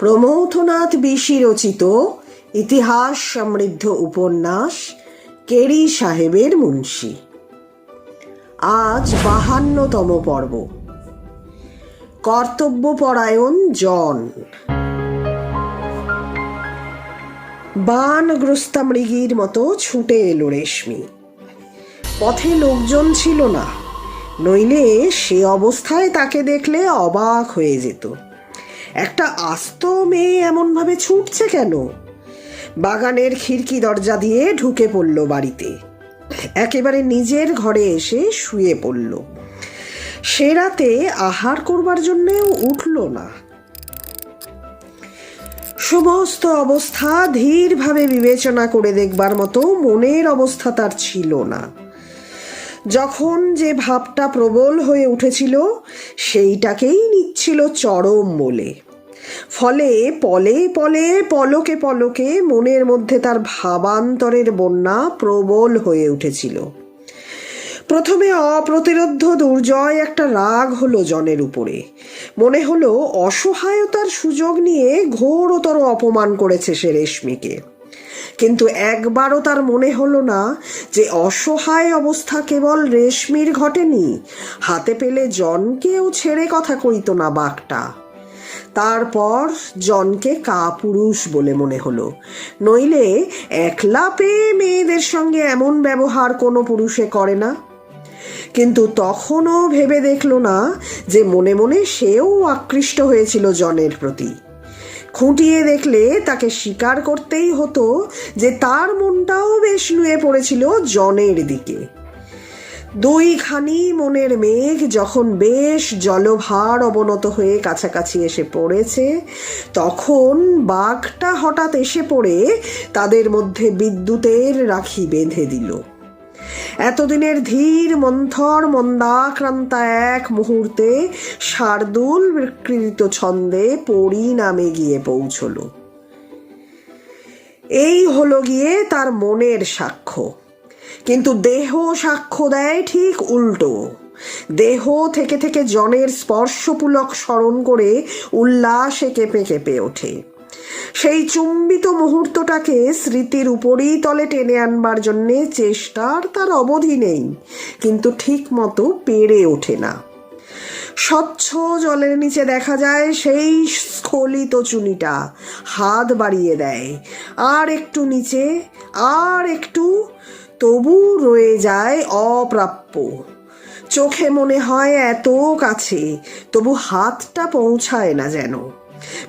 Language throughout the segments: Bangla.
প্রমথনাথ বিশি রচিত ইতিহাস সমৃদ্ধ উপন্যাস কেরি সাহেবের মুন্সি। আজ বাহান্নতম পর্ব। কর্তব্যপরায়ণ জন। বানগ্রস্তা মৃগীর মতো ছুটে এলো রেশমি। পথে লোকজন ছিল না, নইলে সে অবস্থায় তাকে দেখলে অবাক হয়ে যেত। একটা আস্ত মেয়ে এমনভাবে ছুটছে কেন? বাগানের খিড়কি দরজা দিয়ে ঢুকে পড়ল বাড়িতে। একেবারে নিজের ঘরে এসে শুয়ে পড়ল। সে রাতে আহার করবার জন্যেও উঠল না। সমস্ত অবস্থা ধীরভাবে বিবেচনা করে দেখবার মতো মনের অবস্থা তার ছিল না। যখন যে ভাবটা প্রবল হয়ে উঠেছিল, সেইটাকেই নিচ্ছিল চরম বলে ফলে পলে পলে পলকে পলকে মনের মধ্যে তার ভাবান্তরের বন্যা প্রবল হয়ে উঠেছিল। প্রথমে অপ্রতিরোধ্য দুর্জয় একটা রাগ হলো জনের উপরে। মনে হলো অসহায়তার সুযোগ নিয়ে ঘোরতর অপমান করেছে সে রেশমিকে। কিন্তু একবারও তার মনে হলো না যে অসহায় অবস্থা কেবল রেশমির ঘটেনি। হাতে পেলে জনকেও ছেড়ে কথা কইত না বাঘটা। তারপর জনকে কাপুরুষ বলে মনে হলো। নইলে একলা পেয়ে মেয়েদের সঙ্গে এমন ব্যবহার কোনো পুরুষে করে না। কিন্তু তখনও ভেবে দেখল না যে মনে মনে সেও আকৃষ্ট হয়েছিল জনের প্রতি। খুঁটিয়ে দেখলে তাকে স্বীকার করতেই হতো যে তার মনটাও বেশ নুয়ে পড়েছিল জনের দিকে। দুইখানি মনের মেঘ যখন বেশ জলভার অবনত হয়ে কাছাকাছি এসে পড়েছে, তখন বাঘটা হঠাৎ এসে পড়ে তাদের মধ্যে বিদ্যুতের রাখি বেঁধে দিল। এতদিনের ধীর মন্থর মন্দাক্রান্তা এক মুহূর্তে শার্দুল বিকৃত ছন্দে পরিণামে গিয়ে পৌঁছল। এই হলো গিয়ে তার মনের সাক্ষ্য। কিন্তু দেহ সাক্ষ্য দেয় ঠিক উল্টো। দেহ থেকে থেকে জনের স্পর্শপুলক স্মরণ করে উল্লাসে কেঁপে কেঁপে ওঠে। সেই চুম্বিত মুহূর্তটাকে স্মৃতির উপরই তলে টেনে আনবার জন্যে চেষ্টার তার অবধি নেই, কিন্তু ঠিক মতো পেরে ওঠে না। স্বচ্ছ জলের নিচে দেখা যায় সেই স্খলিত চুনিটা, হাত বাড়িয়ে দেয়, আর একটু নিচে, আর একটু, তবু রয়ে যায় অপ্রাপ্য। চোখে মনে হয় এত কাছে, তবু হাতটা পৌঁছায় না যেন।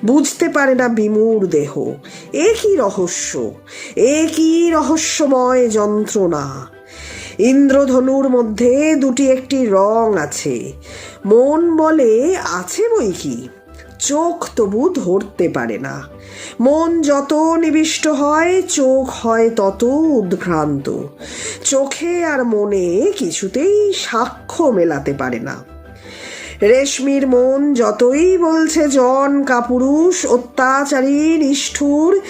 বুঝতে পারে না বিমূর দেহ। এ কি রহস্য? এ কি রহস্যময় যন্ত্রণা? ইন্দ্রধনুর মধ্যে দুটি একটি রং আছে। মন বলে আছে বই কি? চোখ তবু ধরতে পারে না। মন যত নিবিষ্ট হয়, চোখ হয় তত উদ্ভ্রান্ত। চোখে আর মনে কিছুতেই সাক্ষ্য মেলাতে পারে না। রেশমির মন যতই বলছে জন কাপুরুষ, অত্যাচারী, নিষ্ঠুর,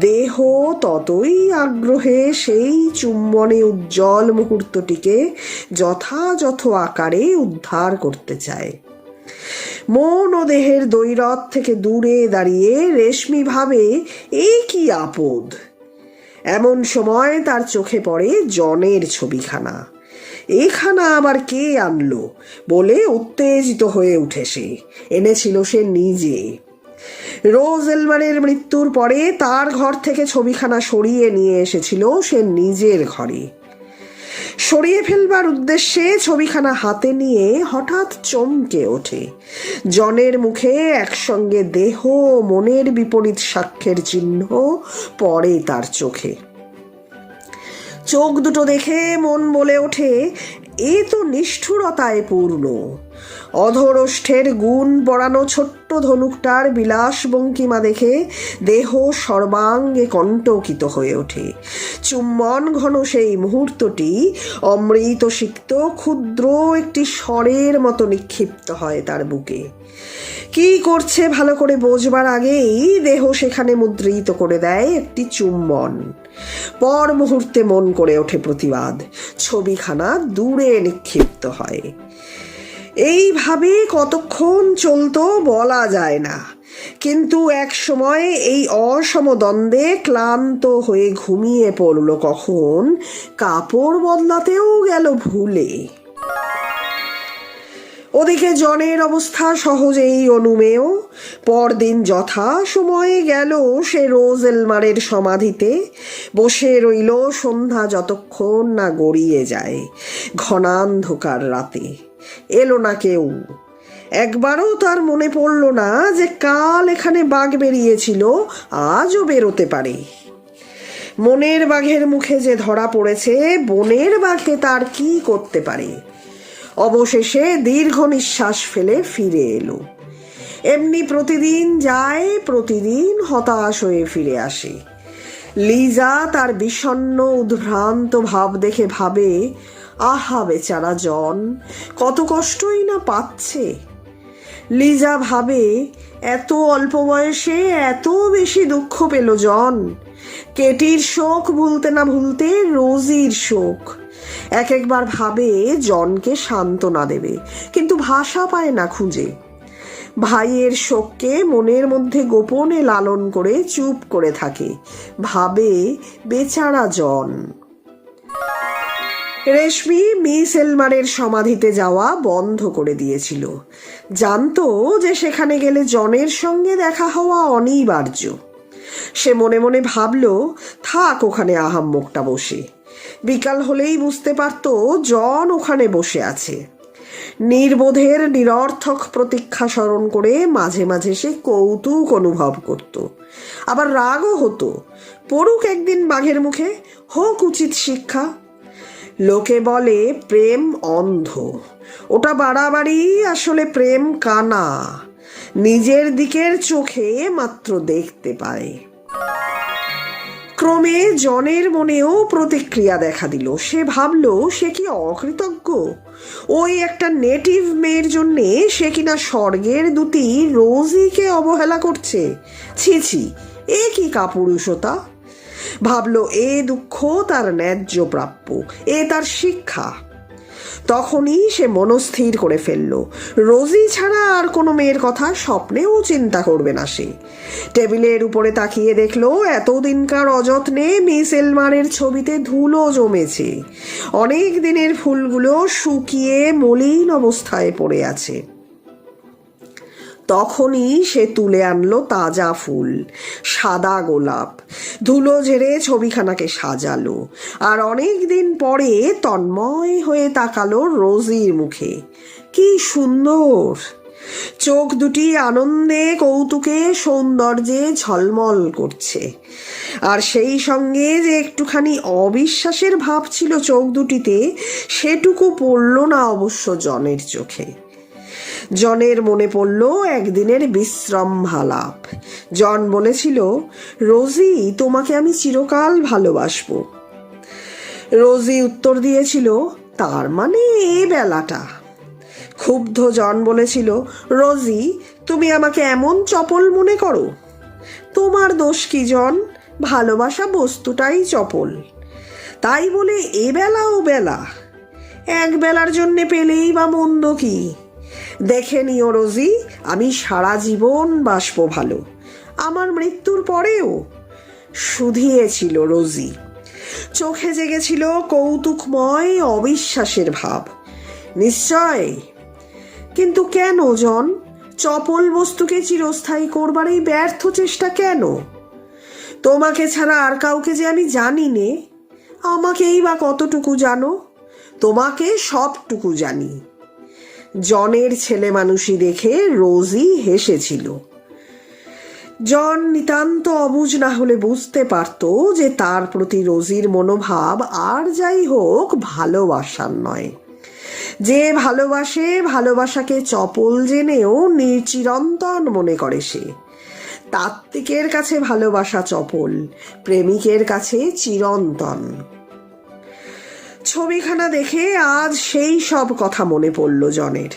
দেহ ততই আগ্রহে সেই চুম্বনে উজ্জ্বল মুহূর্তটিকে যথাযথ আকারে উদ্ধার করতে চায়। মন ও দেহের দৈরথ থেকে দূরে দাঁড়িয়ে রেশমি ভাবে এই কি আপদ? এমন সময় তার চোখে পড়ে জনের ছবিখানা। এখানা আবার কে আনলো বলে উত্তেজিত হয়ে উঠে সে। এনেছিল সে নিজে। রোজ এলমানের মৃত্যুর পরে তার ঘর থেকে ছবিখানা সরিয়ে নিয়ে এসেছিল সে নিজের ঘরে। সরিয়ে ফেলবার উদ্দেশ্যে ছবিখানা হাতে নিয়ে হঠাৎ চমকে ওঠে। জনের মুখে একসঙ্গে দেহ, মনের বিপরীত সাক্ষ্যের চিহ্ন পড়ে তার চোখে। চোখ দুটো দেখে মন বলে ওঠে, এ তো নিষ্ঠুরতায় পূর্ণ। অধরষ্ঠের গুণ পড়ানো ছোট্ট ধনুকটার বিলাস বঙ্কিমা দেখে দেহ সর্বাঙ্গে কণ্টকিত হয়ে ওঠে। চুম্বন ঘন সেই মুহূর্তটি, অমৃত সিক্ত ক্ষুদ্র একটি স্বরের মতো নিক্ষিপ্ত হয় তার বুকে। কি করছে ভালো করে বোঝবার আগেই দেহ সেখানে মুদ্রিত করে দেয় একটি চুম্বন। পর মুহূর্তে মন করে ওঠে প্রতিবাদ। ছবিখানা দূরে নিক্ষিপ্ত হয়। এইভাবে কতক্ষণ চলতো বলা যায় না। কিন্তু এক সময় এই অসম দ্বন্দ্বে ক্লান্ত হয়ে ঘুমিয়ে পড়ল কখন। কাপড় বদলাতেও গেল ভুলে। ওদিকে জনের অবস্থা সহজেই অনুমেয়। পরদিন যথা সময়ে গেল সে রোজ এলমারের সমাধিতে। বসে রইল সন্ধ্যা যতক্ষণ না গড়িয়ে যায়, ঘনান্ধকার রাতে। এলো না কেউ। একবারও তার মনে পড়ল না যে কাল এখানে বাঘ বেরিয়েছিল, আজও বেরোতে পারে। মনের বাঘের মুখে যে ধরা পড়েছে, বনের বাঘে তার কি করতে পারে? অবশেষে দীর্ঘ নিঃশ্বাস ফেলে ফিরে এলো। এমনি প্রতিদিন যায়, প্রতিদিন হতাশ হয়ে ফিরে আসে। লিজা তার বিষণ্ণ, উদ্ভ্রান্ত ভাব দেখে ভাবে, আহা বেচারা জন, কত কষ্টই না পাচ্ছে? লিজা ভাবে, এত অল্প বয়সে এত বেশি দুঃখ পেল জন। কেটির শোক ভুলতে না ভুলতে রোজির শোক। এক একবার ভাবে জনকে সান্ত্বনা দেবে, কিন্তু ভাষা পায় না খুঁজে। ভাইয়ের শোককে মনের মধ্যে গোপনে লালন করে চুপ করে থাকে, ভাবে বেচারা জন। রেশমি মিস এলমারের সমাধিতে যাওয়া বন্ধ করে দিয়েছিল। জানতো যে সেখানে গেলে জনের সঙ্গে দেখা হওয়া অনিবার্য। সে মনে মনে ভাবল, থাক ওখানে আহাম্মকটা বসে। বিকাল হলেই বুঝতে পারত জন ওখানে বসে আছে। নির্বোধের নিরর্থক প্রতীক্ষা স্মরণ করে মাঝে মাঝে সে কৌতুক অনুভব করত। আবার রাগও হতো। পড়ুক একদিন বাঘের মুখে, হোক উচিত শিক্ষা। লোকে বলে প্রেম অন্ধ। ওটা বাড়াবাড়ি, আসলে প্রেম কানা। নিজের দিকের চোখে মাত্র দেখতে পায়। ক্রমে জনের মনেও প্রতিক্রিয়া দেখা দিল। সে ভাবল, সে কি অকৃতজ্ঞ? ওই একটা নেটিভ মেয়ের জন্যে সে কিনা স্বর্গের দুটি রোজিকে অবহেলা করছে? ছি ছি, এ কি কাপুরুষতা? ভাবল, এ দুঃখ তার ন্যায্য প্রাপ্য, এ তার শিক্ষা। তখনই সে মনস্থির করে ফেলল। রোজি ছাড়া আর কোনো মেয়ের কথা স্বপ্নেও চিন্তা করবে না সে। টেবিলের উপরে তাকিয়ে দেখল, এতদিনকার অযত্নে মিস এলমারের ছবিতে ধুলো জমেছে। অনেক দিনের ফুলগুলো শুকিয়ে মলিন অবস্থায় পড়ে আছে। তখনই সে তুলে আনলো তাজা ফুল, সাদা গোলাপ। ধুলো ঝেড়ে ছবিখানাকে সাজালো। আর অনেক দিন পরে তন্ময় হয়ে তাকালো রোজির মুখে। কি সুন্দর! চোখ দুটি আনন্দে কৌতুকে সৌন্দর্যে ঝলমল করছে। আর সেই সঙ্গে যে একটুখানি অবিশ্বাসের ভাব ছিল চোখ দুটিতে, সেটুকু পড়ল না অবশ্য জনের চোখে। জনের মনে পড়ল একদিনের বিশ্রাম ভালাপ। জন বলেছিল, রোজি, তোমাকে আমি চিরকাল ভালোবাসব। রোজি উত্তর দিয়েছিল, তার মানে এ বেলাটা। ক্ষুব্ধ জন বলেছিল, রোজি, তুমি আমাকে এমন চপল মনে করো। তোমার দোষ কি, জন? ভালোবাসা বস্তুটাই চপল। তাই বলে, এ বেলা ও বেলা। এক বেলার জন্যে পেলেই বা মন্দ কি? দেখে নিও রোজি, আমি সারা জীবন বাসবো ভালো। আমার মৃত্যুর পরেও শুধিয়েছিল রোজি। চোখে জেগেছিল কৌতুকময় অবিশ্বাসের ভাব। নিশ্চয়। কিন্তু কেন, জন? চপল বস্তুকে চিরস্থায়ী করবার এই ব্যর্থ চেষ্টা কেন? তোমাকে ছাড়া আর কাউকে যে আমি জানি নে আমাকেই বা কতটুকু জানো? তোমাকে সবটুকু জানি। জনের ছেলে মানুষই দেখে রোজি হেসেছিল। জন নিতান্ত অবুঝ না হলে বুঝতে পারত যে তার প্রতি রোজির মনোভাব আর যাই হোক ভালোবাসার নয়। যে ভালোবাসে ভালোবাসাকে চপল জেনেও নির্চিরন্তন মনে করে সে। তাত্ত্বিকের কাছে ভালোবাসা চপল, প্রেমিকের কাছে চিরন্তন। ছবিখানা দেখে আজ সেই সব কথা মনে পড়ল জনের।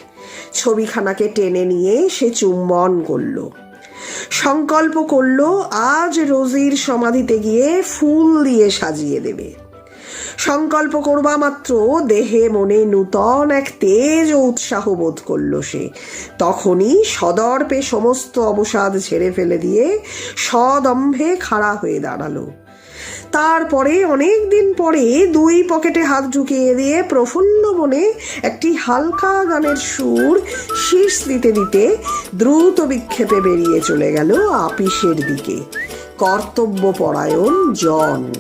ছবিখানাকে টেনে নিয়ে সে চুম্বন করল। সংকল্প করল, আজ রোজির সমাধিতে গিয়ে ফুল দিয়ে সাজিয়ে দেবে। সংকল্প করবা মাত্র, দেহে মনে নূতন এক তেজ ও উৎসাহ বোধ করল সে। তখনই সদর্পে সমস্ত অবসাদ ছেড়ে ফেলে দিয়ে সদম্ভে খাড়া হয়ে দাঁড়াল। তারপরে অনেক দিন পরে দুই পকেটে হাত ঢুকিয়ে দিয়ে প্রফুল্ল মনে একটি হালকা গানের সুর শীর্ষ দিতে দিতে দ্রুত বিক্ষেপে বেরিয়ে চলে গেল আপিসের দিকে। কর্তব্য পরায়ণ জন।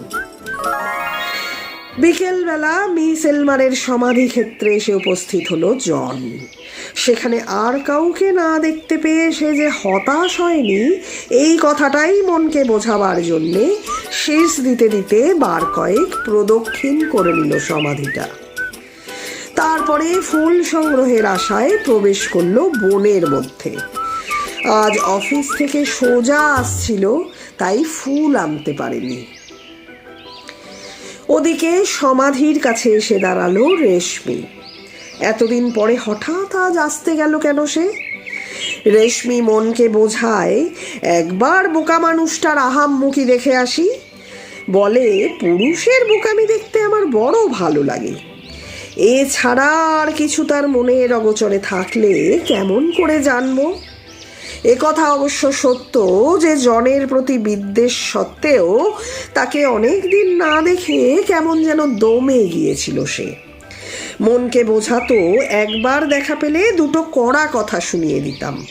বিকেলবেলা মিস এলমারের সমাধি ক্ষেত্রে এসে উপস্থিত হলো জন। সেখানে আর কাউকে না দেখতে পেয়ে সে যে হতাশ হয়নি, এই কথাটাই মনকে বোঝাবার জন্যে শেষ দিতে দিতে বার কয়েক প্রদক্ষিণ করে নিল সমাধিটা। তারপরে ফুল সংগ্রহের আশায় প্রবেশ করল বনের মধ্যে। আজ অফিস থেকে সোজা আসছিল, তাই ফুল আনতে পারেনি। ওদিকে সমাধির কাছে এসে দাঁড়াল রেশমি। এতদিন পরে হঠাৎ আজ আসতে গেল কেন সে? রেশমি মনকে বোঝায়, একবার বোকা মানুষটার আহাম্মুখী দেখে আসি। বলে, পুরুষের বোকামি দেখতে আমার বড় ভালো লাগে। এছাড়া আর কিছু তার মনের অগোচরে থাকলে কেমন করে জানব? কথা অবশ্য সত্য যে জনের প্রতি বিদ্বেষ সত্ত্বেও তাকে অনেক দিন না দেখে কেমন যেন দমে গিয়েছিল সে। মনকে বোঝাতো একবার দেখা পেলে দুটো কড়া কথা শুনিয়ে দিতাম।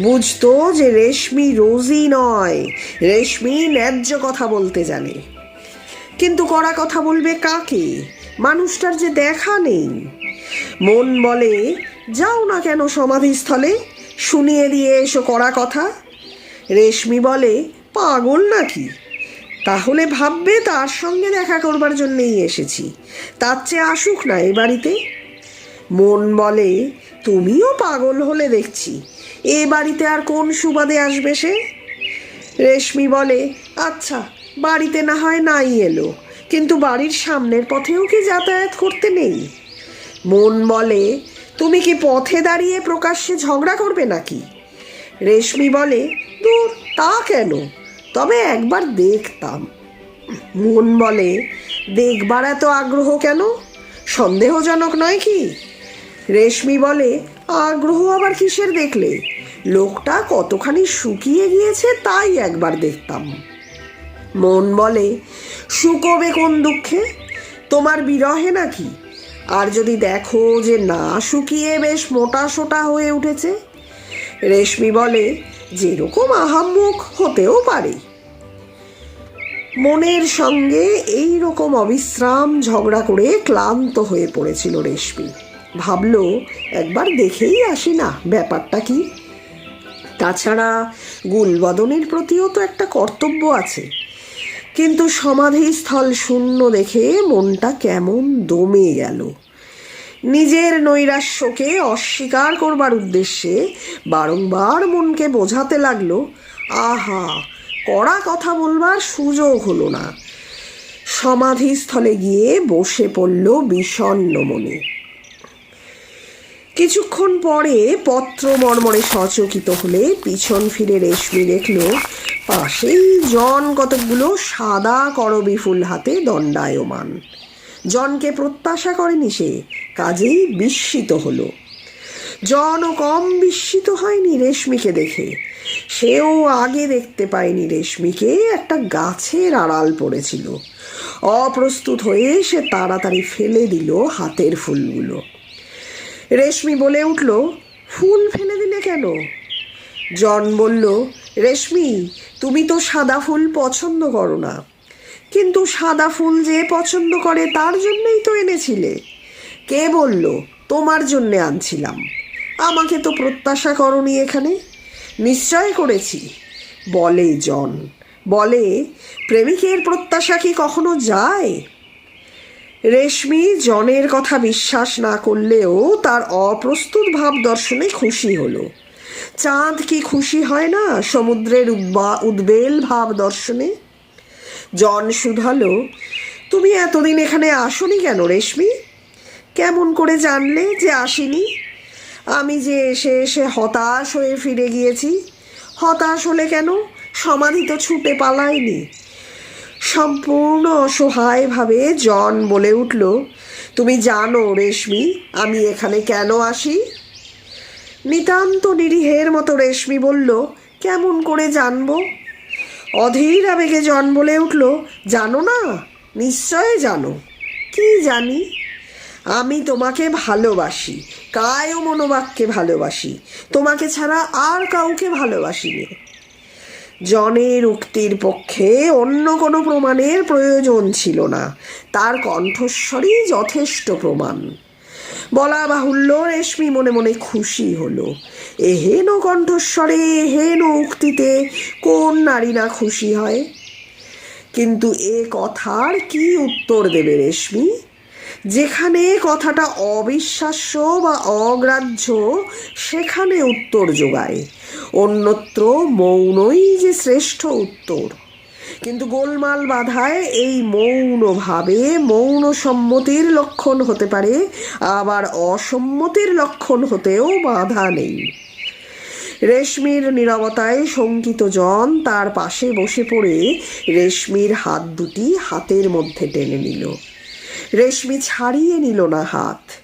বুঝতো যে রেশমি রোজই নয়, রেশমি ন্যায্য কথা বলতে জানে। কিন্তু কড়া কথা বলবে কাকে? মানুষটার যে দেখা নেই। মন বলে, যাও না কেন সমাধিস্থলে? শুনিয়ে দিয়ে এসো কড়া কথা। রেশমি বলে, পাগল নাকি? তাহলে ভাববে তার সঙ্গে দেখা করবার জন্যেই এসেছি। তার চেয়ে আসুক না এ বাড়িতে। মন বলে, তুমিও পাগল হলে দেখছি। এ বাড়িতে আর কোন সুবাদে আসবে সে? রেশমি বলে আচ্ছা বাড়িতে না হয় নাই এলো, কিন্তু বাড়ির সামনের পথেও কি যাতায়াত করতে নেই? মন বলে তুমি কি পথে দাঁড়িয়ে প্রকাশ্যে ঝগড়া করবে নাকি? রেশমি বলে, দূর, তা কেন? তবে একবার দেখতাম। মন বলে, দেখবার এত আগ্রহ কেন? সন্দেহজনক নয় কি? রেশমি বলে, আগ্রহ আবার কিসের দেখলে? লোকটা কতখানি শুকিয়ে গিয়েছে তাই একবার দেখতাম। মন বলে, শুকোবে কোন দুঃখে? তোমার বিরহে নাকি? আর যদি দেখো যে না শুকিয়ে বেশ মোটা সোটা হয়ে উঠেছে? রেশমি বলে, যেরকম আহাম্মুখ হতেও পারে। মনের সঙ্গে এই রকম অবিশ্রাম ঝগড়া করে ক্লান্ত হয়ে পড়েছিল রেশমি। ভাবলো, একবার দেখেই আসি না, ব্যাপারটা কি? তাছাড়া গুলবদনের প্রতিও তো একটা কর্তব্য আছে। কিন্তু সমাধিস্থল শূন্য দেখে মনটা কেমন দমে গেল। নিজের নৈরাশ্যকে অস্বীকার করবার উদ্দেশ্যে বারংবার মনকে বোঝাতে লাগল, আহা, কড়া কথা বলবার সুযোগ হলো না। সমাধিস্থলে গিয়ে বসে পড়ল বিষণ্ণ মনে। কিছুক্ষণ পরে পত্র মর্মরে সচকিত হলে পিছন ফিরে রেশমি দেখল পাশেই জন কতকগুলো সাদা করবি ফুল হাতে দণ্ডায়মান। জনকে প্রত্যাশা করেনি সে, কাজেই বিস্মিত হলো। জনও কম বিস্মিত হয়নি রেশমিকে দেখে। সেও আগে দেখতে পায়নি রেশমিকে, একটা গাছের আড়াল পড়েছিল। অপ্রস্তুত হয়ে সে তাড়াতাড়ি ফেলে দিল হাতের ফুলগুলো। রেশমি বলে উঠল, ফুল ফেলে দিলে কেন? জন বলল রেশমি, তুমি তো সাদা ফুল পছন্দ করো না। কিন্তু সাদা ফুল যে পছন্দ করে তার জন্যই তো এনেছিলে। কে বলল, তোমার জন্যে আনছিলাম। আমাকে তো প্রত্যাশা করনি এখানে। নিশ্চয় করেছি। বলে জন। বলে, প্রেমিকের প্রত্যাশা কি কখনো যায়? রেশমি জনের কথা বিশ্বাস না করলেও তার অপ্রস্তুত ভাব দর্শনে খুশি হলো। চাঁদ কি খুশি হয় না সমুদ্রের উদ্বা, উদ্বেল ভাব দর্শনে? জন শুধালো তুমি এতদিন এখানে আসনি কেন রেশমি? কেমন করে জানলে যে আসিনি? আমি যে এসে এসে হতাশ হয়ে ফিরে গিয়েছি, হতাশ হলে কেন? সমাধি তো ছুটে পালায়নি। সম্পূর্ণ অসহায়ভাবে জন বলে উঠল, তুমি জানো রেশমি, আমি এখানে কেন আসি? নিতান্ত নিরীহের মতো রেশমি বলল, কেমন করে জানব? অধীর আবেগে জন বলে উঠল, জানো না? নিশ্চয় জানো। কি জানি? আমি তোমাকে ভালোবাসি, কায় মনোবাক্যে ভালোবাসি। তোমাকে ছাড়া আর কাউকে ভালোবাসি ভালোবাসিনি। জনের উক্তির পক্ষে অন্য কোনো প্রমাণের প্রয়োজন ছিল না। তার কণ্ঠস্বরই যথেষ্ট প্রমাণ। বলা বাহুল্য, রেশমি মনে মনে খুশি হলো। এহেন কণ্ঠস্বরে এহেন উক্তিতে কোন নারী না খুশি হয়? কিন্তু এ কথার কি উত্তর দেবে রেশমি? যেখানে কথাটা অবিশ্বাস্য বা অগ্রাহ্য, সেখানে উত্তর যোগায়। অন্যত্র মৌনই যে শ্রেষ্ঠ উত্তর। কিন্তু গোলমাল বাধায় এই মৌনভাবে মৌন সম্মতির লক্ষণ হতে পারে, আবার অসম্মতির লক্ষণ হতেও বাধা নেই। রেশমির নীরবতায় শঙ্কিত জন তার পাশে বসে পড়ে রেশমির হাত দুটি হাতের মধ্যে টেনে নিল। রেশমি ছাড়িয়ে নিল না হাত।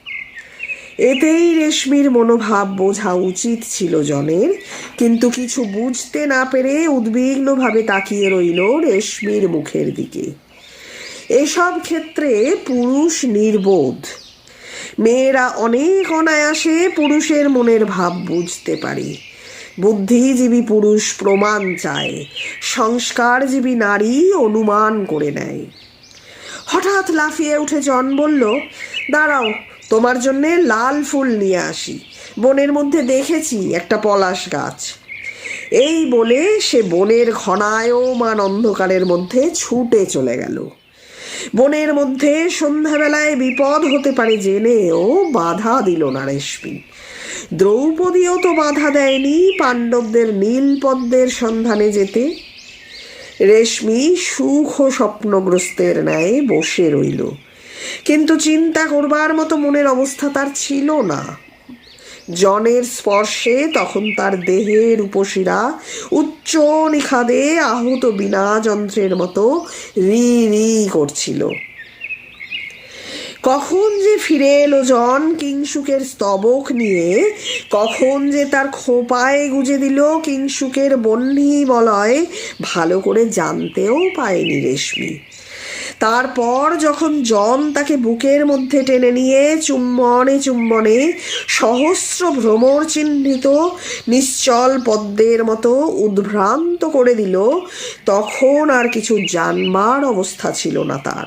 এতেই রেশমির মনোভাব বোঝা উচিত ছিল জনের। কিন্তু কিছু বুঝতে না পেরে উদ্বিগ্নভাবে তাকিয়ে রইল রেশমির মুখের দিকে। এসব ক্ষেত্রে পুরুষ নির্বোধ। মেয়েরা অনেক অনায়াসে পুরুষের মনের ভাব বুঝতে পারে। বুদ্ধিজীবী পুরুষ প্রমাণ চায়, সংস্কারজীবী নারী অনুমান করে নেয়। হঠাৎ লাফিয়ে উঠে জন বলল, দাঁড়াও তোমার জন্যে লাল ফুল নিয়ে আসি। বনের মধ্যে দেখেছি একটা পলাশ গাছ। এই বলে সে বনের ঘনায়মান অন্ধকারের মধ্যে ছুটে চলে গেল। বনের মধ্যে সন্ধ্যাবেলায় বিপদ হতে পারে জেনেও বাধা দিল না রেশমি দ্রৌপদীও তো বাধা দেয়নি পাণ্ডবদের নীল পদ্মের সন্ধানে যেতে। রেশমি সুখ স্বপ্নগ্রস্তের ন্যায় বসে রইল। কিন্তু চিন্তা করবার মতো মনের অবস্থা তার ছিল না। জনের স্পর্শে তখন তার দেহের উপশিরা উচ্চ নিখাদে আহত বিনা যন্ত্রের মতো রি রি করছিল। কখন যে ফিরে এলো জন কিংসুকের স্তবক নিয়ে, কখন যে তার খোপায় গুজে দিল কিংসুকের বন্যী বলয়, ভালো করে জানতেও পায়নি রেশমি। তারপর যখন জন তাকে বুকের মধ্যে টেনে নিয়ে চুম্বনে চুম্বনে সহস্র ভ্রমর চিহ্নিত নিশ্চল পদ্মের মতো উদ্ভ্রান্ত করে দিল, তখন আর কিছু জানবার অবস্থা ছিল না তার।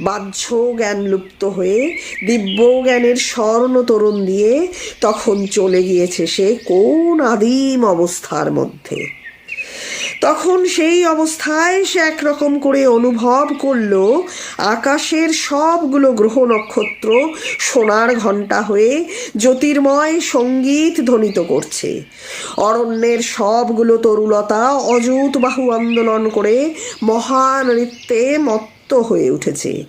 বাহ্য জ্ঞান লুপ্ত হয়ে, দিব্য জ্ঞানের স্বর্ণ তরুণ দিয়ে তখন চলে গিয়েছে সে কোন আদিম অবস্থার মধ্যে। তখন সেই অবস্থায় সে একরকম করে অনুভব করল, আকাশের সবগুলো গ্রহ নক্ষত্র সোনার ঘণ্টা হয়ে জ্যোতির্ময় সংগীত ধ্বনিত করছে। অরণ্যের সবগুলো তরুলতা অযুত বাহু আন্দোলন করে মহান নৃত্যে মত্ত হয়ে উঠেছে।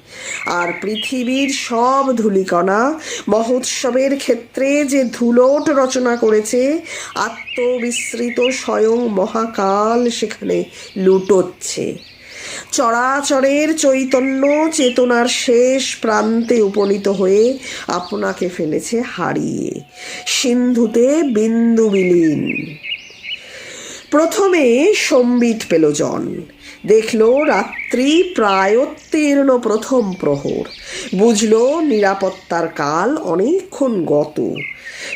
আর পৃথিবীর সব ধূলিকণা মহোৎসবের ক্ষেত্রে যে ধুলোট রচনা করেছে, আত্মবিস্মৃত স্বয়ং মহাকাল সেখানে লুটোচ্ছে। চরাচরের চৈতন্য চেতনার শেষ প্রান্তে উপনীত হয়ে আপনাকে ফেলেছে হারিয়ে। সিন্ধুতে বিন্দু বিলীন। প্রথমে সম্বিত পেল জন। দেখল রাত্রি প্রায়োত্তীর্ণ প্রথম প্রহর। বুঝল নিরাপত্তার কাল অনেকক্ষণ গত।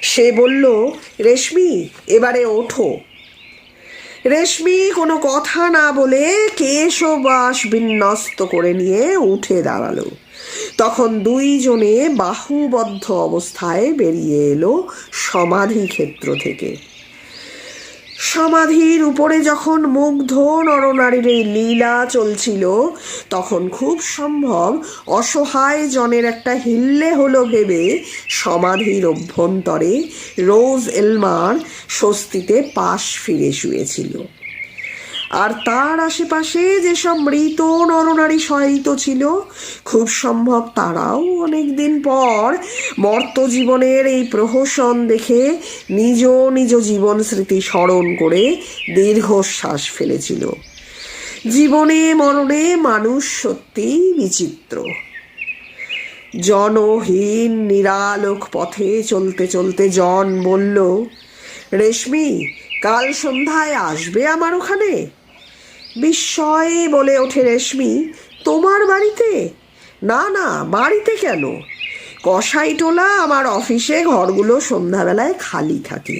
সে বলল, রেশমি, এবারে ওঠো। রেশমি, কোনো কথা না বলে কেশবাস বিন্যস্ত করে নিয়ে উঠে দাঁড়াল। তখন দুইজনে বাহুবদ্ধ অবস্থায় বেরিয়ে এলো সমাধি ক্ষেত্র থেকে। সমাধির উপরে যখন মুগ্ধ নরনারীর এই লীলা চলছিল, তখন খুব সম্ভব অসহায় জনের একটা হিল্লে হলো ভেবে সমাধির অভ্যন্তরে রোজ এলমার স্বস্তিতে পাশ ফিরে শুয়েছিল। আর তার আশেপাশে যেসব মৃত নরনারী সহিত ছিল, খুব সম্ভব তারাও অনেক দিন পর মর্ত জীবনের এই প্রহসন দেখে নিজ নিজ জীবন স্মৃতি স্মরণ করে দীর্ঘশ্বাস ফেলেছিল। জীবনে মরণে মানুষ সত্যিই বিচিত্র। জনহীন নিরালোক পথে চলতে চলতে জন বলল, রেশমি, কাল সন্ধ্যায় আসবে আমার ওখানে? বিস্ময়ে বলে ওঠে রেশমি, তোমার বাড়িতে? না না, বাড়িতে কেন? কসাইটোলা আমার অফিসে ঘরগুলো সন্ধ্যাবেলায় খালি থাকে।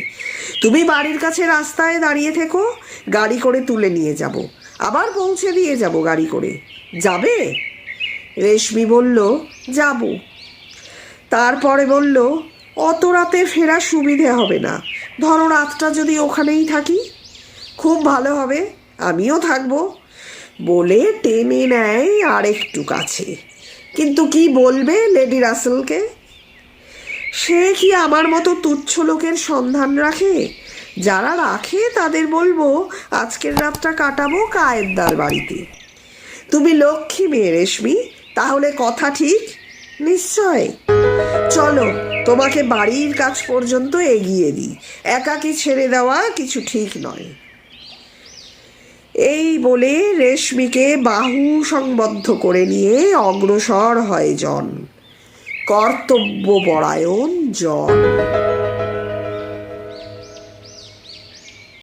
তুমি বাড়ির কাছে রাস্তায় দাঁড়িয়ে থেকো, গাড়ি করে তুলে নিয়ে যাব। আবার পৌঁছে দিয়ে যাব গাড়ি করে। যাবে? রেশমি বলল, যাব। তারপরে বলল, অত রাতে ফেরা সুবিধে হবে না। ধরো রাতটা যদি ওখানেই থাকি। খুব ভালো হবে। আমিও থাকব। বলে টেনে নেয় আর একটু কাছে। কিন্তু কি বলবে লেডি রাসেলকে? সে কি আমার মতো তুচ্ছ লোকের সন্ধান রাখে? যারা রাখে তাদের বলব, আজকের রাতটা কাটাবো কায়েদ্দার বাড়িতে। তুমি লক্ষ্মী মেয়ে রেশমি, তাহলে কথা ঠিক? নিশ্চয়। চলো, তোমাকে বাড়ির কাজ পর্যন্ত এগিয়ে দিই। একাকি ছেড়ে দেওয়া কিছু ঠিক নয়। এই বলে রেশমিকে বাহু সংবদ্ধ করে নিয়ে অগ্রসর হয় জন। কর্তব্য পরায়ণ জন।